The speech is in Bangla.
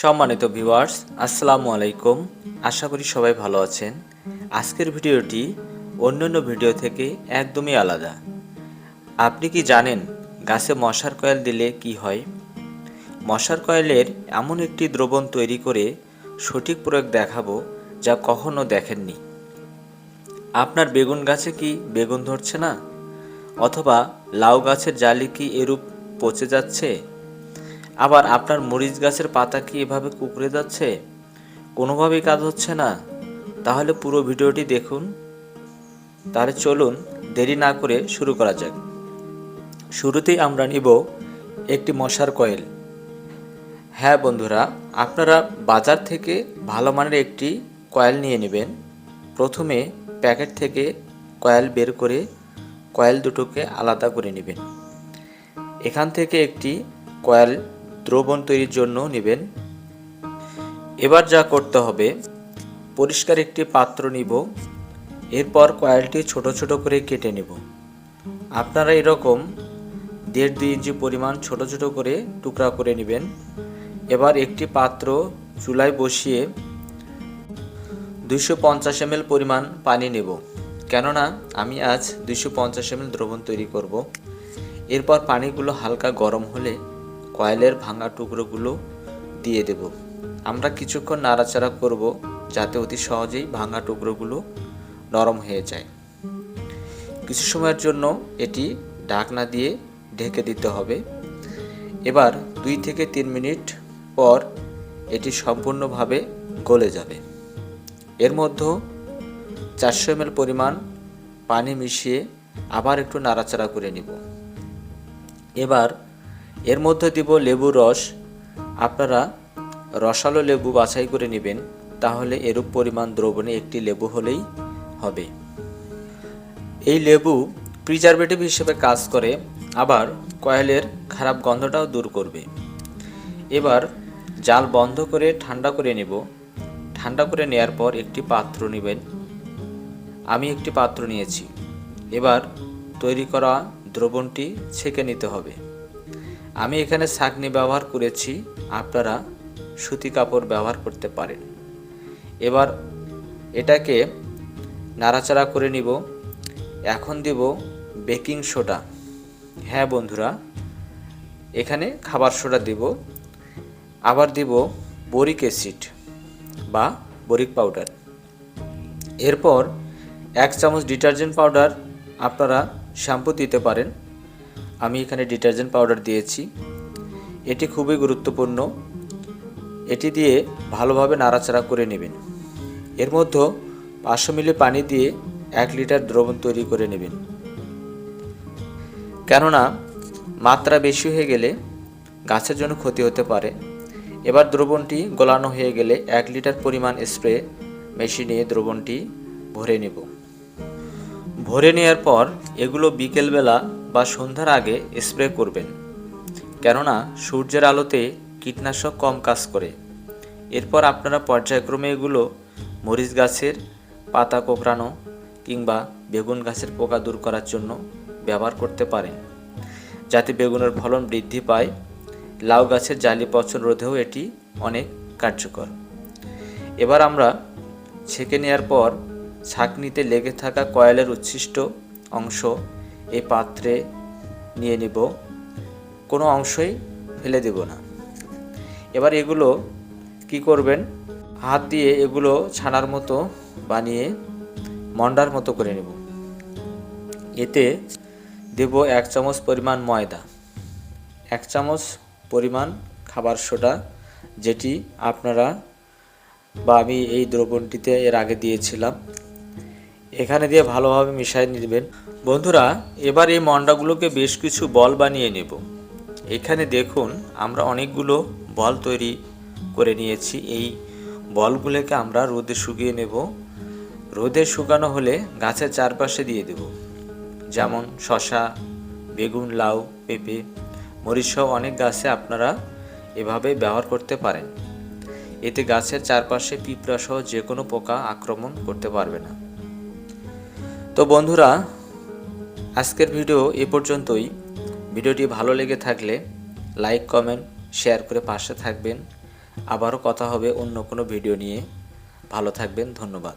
সম্মানিত ভিউয়ার্স আসসালামু আলাইকুম। আশা করি সবাই ভালো আছেন। আজকের ভিডিওটি অন্যান্য ভিডিও থেকে একদমই আলাদা। আপনি কি জানেন গাছে মশার কয়েল দিলে কি হয়? মশার কয়েলের এমন একটি দ্রবণ তৈরি করে সঠিক প্রয়োগ দেখাবো যা কখনো দেখেননি। আপনার বেগুন গাছে কি বেগুন ধরছে না? অথবা লাউ গাছের জালি কি এরূপ পচে যাচ্ছে? আবার আপনার মরিচ গাছের পাতা কি এভাবে কুকড়ে যাচ্ছে? কোনোভাবেই কাজ হচ্ছে না। তাহলে পুরো ভিডিওটি দেখুন। তাহলে চলুন, দেরি না করে শুরু করা যাক। শুরুতেই আমরা নিব একটি মশার কয়েল। হ্যাঁ বন্ধুরা, আপনারা বাজার থেকে ভালো মানের একটি কয়েল নিয়ে নেবেন। প্রথমে প্যাকেট থেকে কয়েল বের করে কয়েল দুটোকে আলাদা করে নেবেন। এখান থেকে একটি কয়েল দ্রবণ তৈরির জন্য নেবেন। এবার যা করতে হবে, পরিষ্কার একটি পাত্র নিব, এরপর কয়েলটি ছোট ছোট করে কেটে নেব। আপনারা এরকম দেড় দুই ইঞ্চি পরিমাণ ছোট ছোট করে টুকরা করে নেবেন। এবার একটি পাত্র চুলায় বসিয়ে দুইশো পঞ্চাশ এমএল পরিমাণ পানি নেব। কেননা আমি আজ দুইশো পঞ্চাশ এমএল দ্রবণ তৈরি করব। এরপর পানিগুলো হালকা গরম হলে কয়েলের ভাঙা টুকরোগুলো দিয়ে দেব। আমরা কিছুক্ষণ নাড়াচাড়া করব যাতে অতি সহজেই ভাঙা টুকরোগুলো নরম হয়ে যায়। কিছু সময়ের জন্য এটি ঢাকনা দিয়ে ঢেকে দিতে হবে। এবার দুই থেকে তিন মিনিট পর এটি সম্পূর্ণভাবে গলে যাবে। এর মধ্যে চারশো এমএল পরিমাণ পানি মিশিয়ে আবার একটু নাড়াচাড়া করে নিব। এবার এর মধ্যে দিব লেবু রস। আপনারা রসালো লেবু বাছাই করে নেবেন, তাহলে এরূপ পরিমাণ দ্রবণে একটি লেবু হলেই হবে। এই লেবু প্রিজারভেটিভ হিসেবে কাজ করে, আবার কয়েলের খারাপ গন্ধটাও দূর করবে। এবার জাল বন্ধ করে ঠান্ডা করে নেব। ঠান্ডা করে নেয়ার পর একটি পাত্র নেবেন। আমি একটি পাত্র নিয়েছি। এবার তৈরি করা দ্রবণটি ছেঁকে নিতে হবে। আমি এখানে ছাঁকনি ব্যবহার করেছি, আপনারা সুতি কাপড় ব্যবহার করতে পারেন। এবার এটাকে নাড়াচাড়া করে নিব। এখন দিব বেকিং সোডা। হ্যাঁ বন্ধুরা, এখানে খাবার সোডা দিব। আবার দিব বরিক অ্যাসিড বা বরিক পাউডার। এরপর এক চামচ ডিটারজেন্ট পাউডার আপনারা শ্যাম্পু দিতে পারেন। আমি এখানে ডিটারজেন্ট পাউডার দিয়েছি। এটি খুবই গুরুত্বপূর্ণ। এটি দিয়ে ভালোভাবে নাড়াচাড়া করে নেবেন। এর মধ্যে পাঁচশো মিলি পানি দিয়ে এক লিটার দ্রবণ তৈরি করে নেবেন। কেননা মাত্রা বেশি হয়ে গেলে গাছের জন্য ক্ষতি হতে পারে। এবার দ্রবণটি গলানো হয়ে গেলে এক লিটার পরিমাণ স্প্রে মেশিনে দ্রবণটি ভরে নেব। ভরে নেওয়ার পর এগুলো বিকেলবেলা বা সন্ধ্যার আগে স্প্রে করবেন। কেননা সূর্যের আলোতে কীটনাশক কম কাজ করে। এরপর আপনারা পর্যায়ক্রমে এগুলো মরিচ গাছের, পাতা কোঁকড়ানো কিংবা বেগুন গাছের পোকা দূর করার জন্য ব্যবহার করতে পারেন। যাতে বেগুনের ফলন বৃদ্ধি পায়, লাউ গাছের জালি পচন রোধেও এটি অনেক কার্যকর। এবার আমরা ছেঁকে নেওয়ার পর ছাঁকনিতে লেগে থাকা কয়েলের উচ্ছিষ্ট অংশ এই পাত্রে নিয়ে নিব। কোনো অংশই ফেলে দেব না। এবার এগুলো কি করবেন? হাত দিয়ে এগুলো ছানার মতো বানিয়ে মন্ডার মতো করে নেব। এতে দেব এক চামচ পরিমাণ ময়দা। এক চামচ পরিমাণ খাবার সোডা, যেটি আপনারা বা আমি এই দ্রবণটিতে এর আগে দিয়েছিলাম। এখানে দিয়ে ভালোভাবে মিশিয়ে নেবেন। বন্ধুরা, এবার এই মন্ডাগুলোকে বেশ কিছু বল বানিয়ে নেব। এখানে দেখুন, আমরা অনেকগুলো বল তৈরি করে নিয়েছি। এই বলগুলোকে আমরা রোদে শুকিয়ে নেব। রোদে শুকানো হলে গাছের চারপাশে দিয়ে দেব। যেমন শশা বেগুন, লাউ, পেঁপে মরিচসহ অনেক গাছে আপনারা এভাবে ব্যবহার করতে পারেন। এতে গাছের চারপাশে পিঁপড়া সহ যে কোনো পোকা আক্রমণ করতে পারবে না। তো বন্ধুরা, আজকের ভিডিও এ পর্যন্তই। ভিডিওটি ভালো লেগে থাকলে লাইক, কমেন্ট, শেয়ার করে পাশে থাকবেন। আবারও কথা হবে অন্য কোনো ভিডিও নিয়ে। ভালো থাকবেন, ধন্যবাদ।